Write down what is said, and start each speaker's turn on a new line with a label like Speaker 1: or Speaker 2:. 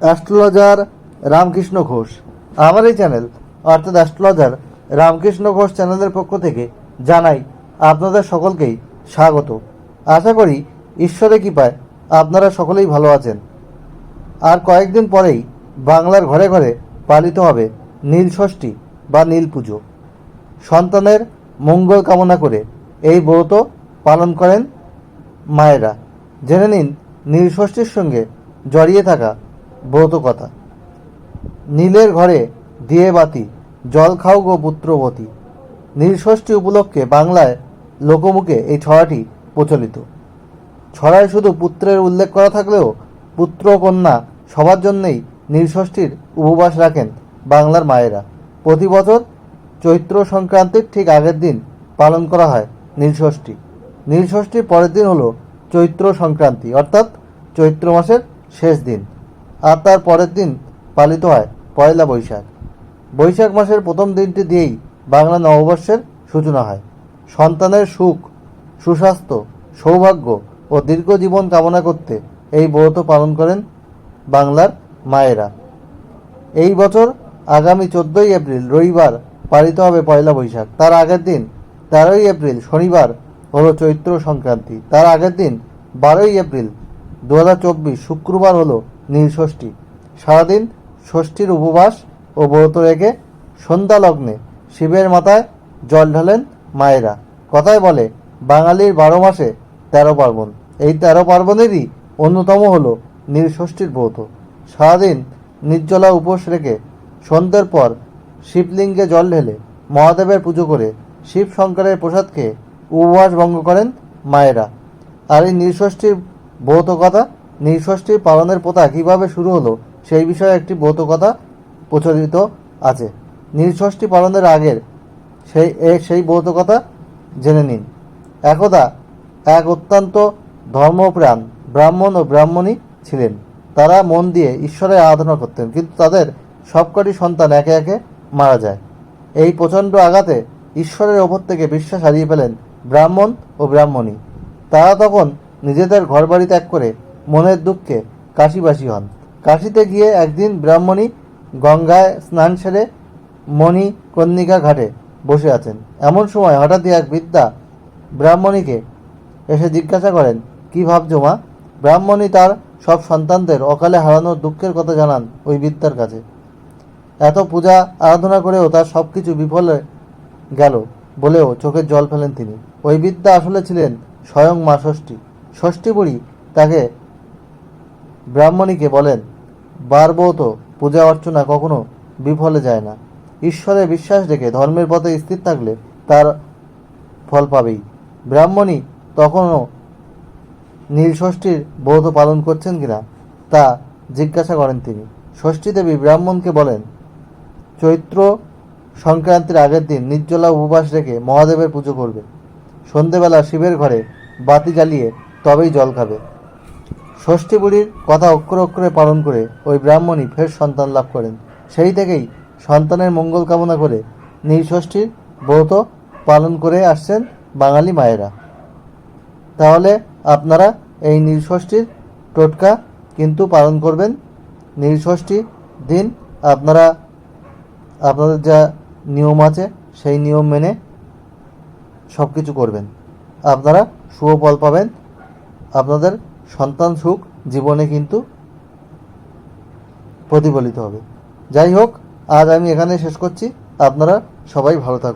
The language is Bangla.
Speaker 1: অ্যাস্ট্রোলজার রামকৃষ্ণ ঘোষ। আমার এই চ্যানেল, অর্থাৎ অ্যাস্ট্রোলজার রামকৃষ্ণ ঘোষ চ্যানেলের পক্ষ থেকে জানাই আপনাদের সকলকেই স্বাগত। আশা করি ঈশ্বরের কৃপায় আপনারা সকলেই ভালো আছেন। আর কয়েকদিন পরেই বাংলার ঘরে ঘরে পালিত হবে নীল ষষ্ঠী বা নীল পুজো। সন্তানের মঙ্গল কামনা করে এই ব্রত পালন করেন মায়েরা। জেনে নিন নীলষষ্ঠীর সঙ্গে জড়িয়ে থাকা ব্রত কথা। নীলের ঘরে দিয়ে বাতি জল খাও গো পুত্রবতী। নীলষষ্ঠী উপলক্ষে বাংলায় লোকমুখে এই ছড়াটি প্রচলিত। ছড়ায় শুধু পুত্রের উল্লেখ করা থাকলেও পুত্র কন্যা সবার জন্যেই নীলষষ্ঠীর উপবাস রাখেন বাংলার মায়েরা। প্রতি বছর চৈত্র সংক্রান্তির ঠিক আগের দিন পালন করা হয় নীলষষ্ঠী। নীলষষ্ঠীর পরের দিন হলো চৈত্র সংক্রান্তি, অর্থাৎ চৈত্র মাসের শেষ দিন। আর তার পরের দিন পালিত হয় পয়লা বৈশাখ। বৈশাখ মাসের প্রথম দিনটি দিয়েই বাংলা নববর্ষের সূচনা হয়। সন্তানের সুখ, সুস্বাস্থ্য, সৌভাগ্য ও দীর্ঘ জীবন কামনা করতে এই ব্রত পালন করেন বাংলার মায়েরা। এই বছর আগামী চোদ্দোই এপ্রিল, রবিবার পালিত হবে পয়লা বৈশাখ। তার আগের দিন তেরোই এপ্রিল, শনিবার হলো চৈত্র সংক্রান্তি। তার আগের দিন বারোই এপ্রিল দু হাজার চব্বিশ শুক্রবার হলো নীলষষ্ঠী সারাদিন ষষ্ঠীর উপবাস ও ব্রত রেখে সন্ধ্যা লগ্নে শিবের মাথায় জল ঢালেন মায়েরা। কথায় বলে, বাঙালির বারো মাসে তেরো পার্বণ। এই তেরো পার্বণেরই অন্যতম হল নীলষষ্ঠীর ব্রত। সারাদিন নির্জলা উপোস রেখে সন্ধ্যের পর শিবলিঙ্গে জল ঢেলে মহাদেবের পুজো করে শিব শঙ্করের প্রসাদ খেয়ে উপবাস ভঙ্গ করেন মায়েরা। আর এই নীলষষ্ঠীর ব্রত কথা নীলষষ্ঠীর পালনের প্রথা কীভাবে শুরু হলো সেই বিষয়ে একটি কথা প্রচলিত আছে। নৃষষ্ঠী পালনের আগের সেই সেই কথা জেনে নিন। একদা এক অত্যন্ত ধর্মপ্রাণ ব্রাহ্মণ ও ব্রাহ্মণী ছিলেন। তারা মন দিয়ে ঈশ্বরের আরাধনা করতেন, কিন্তু তাদের সবকটি সন্তান একে একে মারা যায়। এই প্রচণ্ড আঘাতে ঈশ্বরের ওপর থেকে বিশ্বাস হারিয়ে ফেলেন ব্রাহ্মণ ও ব্রাহ্মণী। তারা তখন নিজেদের ঘরবাড়ি ত্যাগ করে মনের দুঃখে কাশিবাসী হন। কাশিতে গিয়ে একদিন ব্রাহ্মণী গঙ্গায় স্নান সেরে মণি কন্যিকা ঘাটে বসে আছেন। এমন সময় হঠাৎই এক বিদ্যা ব্রাহ্মণীকে এসে জিজ্ঞাসা করেন, কি ভাবছ মা? ব্রাহ্মণী তার সব সন্তানদের অকালে হারানোর দুঃখের কথা জানান ওই বিদ্যার কাছে। এত পূজা আরাধনা করেও তার সব কিছু বিফলে গেল বলেও চোখের জল ফেলেন তিনি। ওই বিদ্যা আসলে ছিলেন স্বয়ং মা ষষ্ঠী। ষষ্ঠী বুড়ি তাকে ব্রাহ্মণীকে বলেন বারবৌত পূজা অর্চনা কখনো বিফলে যায় না। ঈশ্বরে বিশ্বাস রেখে ধর্মের পথে স্থির থাকলে তার ফল পাবেই ব্রাহ্মণী তখনও নীলষষ্ঠীর ব্রত পালন করছেন কিনা তা জিজ্ঞাসা করেন তিনি। ষষ্ঠী দেবী ব্রাহ্মণকে বলেন, চৈত্র সংক্রান্তির আগের দিন নির্জলা উপবাস রেখে মহাদেবের পুজো করবে। সন্ধেবেলা শিবের ঘরে বাতি জ্বালিয়ে তবেই জল খাবে। ষষ্ঠী বুড়ির কথা অক্ষরে অক্ষরে পালন করে ওই ব্রাহ্মণী ফের সন্তান লাভ করেন। সেই থেকেই সন্তানের মঙ্গল কামনা করে নীলষষ্ঠীর ব্রত পালন করে আসছেন বাঙালি মায়েরা। তাহলে আপনারা এই নীলষষ্ঠীর টোটকা কিন্তু পালন করবেন। নীলষষ্ঠী দিন আপনারা, আপনাদের যা নিয়ম আছে সেই নিয়ম মেনে সব কিছু করবেন। আপনারা শুভ ফল পাবেন। আপনাদের সন্তান সুখ জীবনে কিন্তু প্রতিফলিত হবে। যাই হোক, আজ আমি এখানে শেষ করছি। আপনারা সবাই ভালো থাকুন।